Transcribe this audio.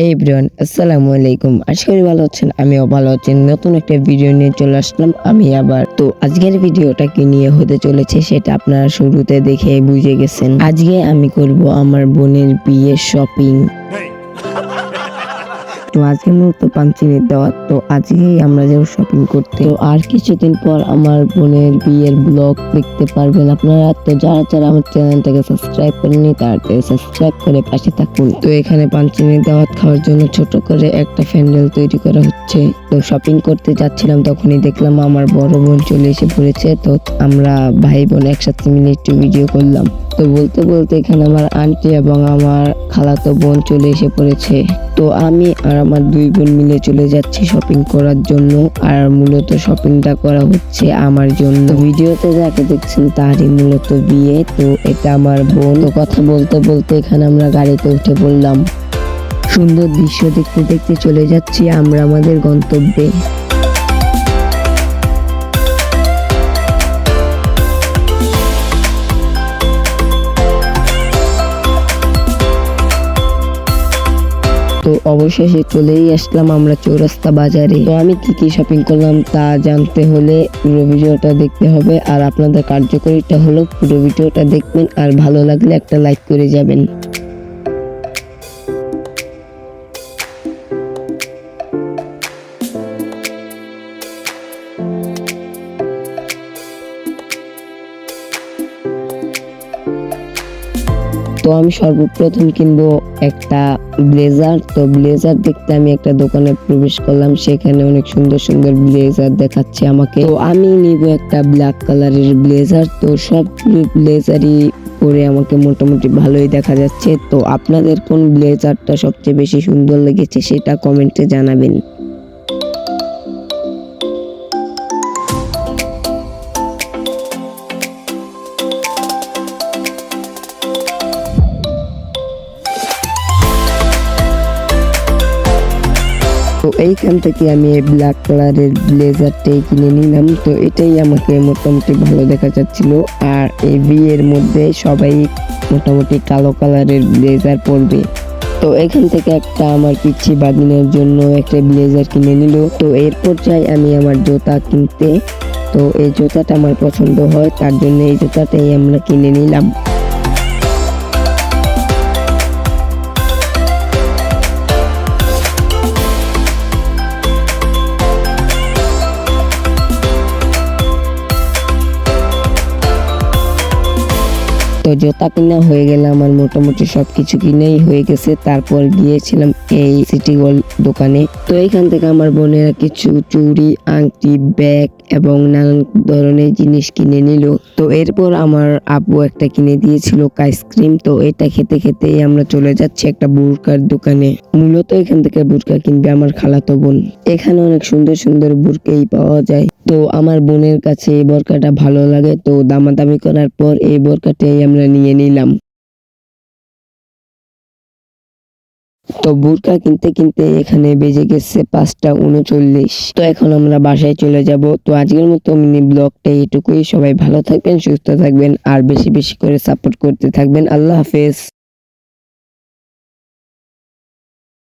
হে Brian আসসালামু আলাইকুম আশা করি ভালো আছেন, আমিও ভালো আছি। নতুন একটা ভিডিও নিয়ে চলে আসলাম আমি আবার। তো আজকের ভিডিওটা কি নিয়ে হতে চলেছে সেটা আপনারা শুরুতে দেখে বুঝে গেছেন। আজকে আমি করব আমার বোনের বিয়ে শপিং তো আজকে মূলত পাঞ্চিনির দেওয়া তো আজকেই আমরা যাব শপিং করতে। তো আর কিছুদিন পর আমার বোনের বিয়ের ব্লগ দেখতে পারবেন আপনারা। তো যারা যারা আমার চ্যানেলটাকে সাবস্ক্রাইব করেনি তাড়াতাড়ি সাবস্ক্রাইব করে পাশে থাকুন। তো এখানে পাঞ্চিনির দাওয়াত খাওয়ার জন্য ছোট করে একটা প্যান্ডেল তৈরি করা হচ্ছে। তো শপিং করতে যাচ্ছিলাম তখনই দেখলাম আমার বড় বোন চলে এসে পড়েছে। তো আমরা ভাই বোন একসাথে মিলে একটু ভিডিও করলাম। তো বলতে বলতে এখানে আমার আন্টি এবং আমার খালাতো বোন চলে এসে পড়েছে। তো আমি আর আমার দুই বোন মিলে চলে যাচ্ছি শপিং করার জন্য আর মূলত শপিংটা করা হচ্ছে আমার জন্য। ভিডিওতে যাকে দেখছেন তারই মূলত বিয়ে, তো এটা আমার বোন। কথা বলতে বলতে এখানে আমরা গাড়িতে উঠে পড়লাম। সুন্দর দৃশ্য দেখতে দেখতে চলে যাচ্ছি আমরা আমাদের গন্তব্যে। তো অবশেষে চলেই আসলাম আমরা চৌরাস্তা বাজারে। তো আমি কি কি শপিং করলাম তা জানতে হলে পুরো ভিডিওটা দেখতে হবে আর আপনাদের কার্যকরীটা হলো পুরো ভিডিওটা দেখবেন আর ভালো লাগলে একটা লাইক করে যাবেন। তো আমি সর্বপ্রথম কিনবো একটা ব্লেজার। তো ব্লেজার দেখতে আমি একটা দোকানে প্রবেশ করলাম, সেখানে অনেক সুন্দর সুন্দর ব্লেজার দেখাচ্ছে আমাকে। তো আমি নিব একটা ব্ল্যাক কালারের ব্লেজার। তো সব ব্লেজারই পরে আমাকে মোটামুটি ভালোই দেখা যাচ্ছে। তো আপনাদের কোন ব্লেজারটা সবচেয়ে বেশি সুন্দর লেগেছে সেটা কমেন্টে জানাবেন। তো এইখান থেকে আমি এই ব্ল্যাক কালারের ব্লেজারটাই কিনে নিলাম। তো এটাই আমাকে মোটামুটি ভালো দেখা যাচ্ছিল। আর এই বিয়ের মধ্যে সবাই মোটামুটি কালো কালারের ব্লেজার পরবে। তো এখান থেকে একটা আমার পিচ্ছি বাদিনের জন্য একটা ব্লেজার কিনে নিল। তো এরপর চাই আমি আমার জুতা কিনতে। তো এই জুতাটা আমার পছন্দ হয়, তার জন্য এই জুতাটাই আমরা কিনে নিলাম। তো জুতা কিনা হয়ে গেলে আমার মোটামুটি সবকিছু কিনেই হয়ে গেছে। তারপর গিয়েছিলাম এই সিটি গোল্ড দোকানে। তো এইখান থেকে আমার বোনেরা কিছু চুড়ি, আংটি, ব্যাগ এবং নানান ধরনের জিনিস কিনে নিল। তো এরপর আমার আব্বু একটা কিনে দিয়েছিল আইসক্রিম তো এটা খেতে খেতেই আমরা চলে যাচ্ছি একটা বুরকার দোকানে। মূলত এখান থেকে বুরকা কিনবে আমার খালাতো বোন। এখানে অনেক সুন্দর সুন্দর বুরকেই পাওয়া যায়। তো আমার বোনের কাছে এই বোরকাটা ভালো লাগে, তো দামাদামি করার পর এই বোরকাটাই আমরা নিয়ে নিলাম। তো বুরকা কিনতে কিনতে এখানে বেজে গেছে পাঁচটা উনচল্লিশ। তো এখন আমরা বাসায় চলে যাব। তো আজকের মতো মিনি ব্লগটা এটুকুই। সবাই ভালো থাকবেন, সুস্থ থাকবেন, আর বেশি বেশি করে সাপোর্ট করতে থাকবেন। আল্লাহ হাফেজ।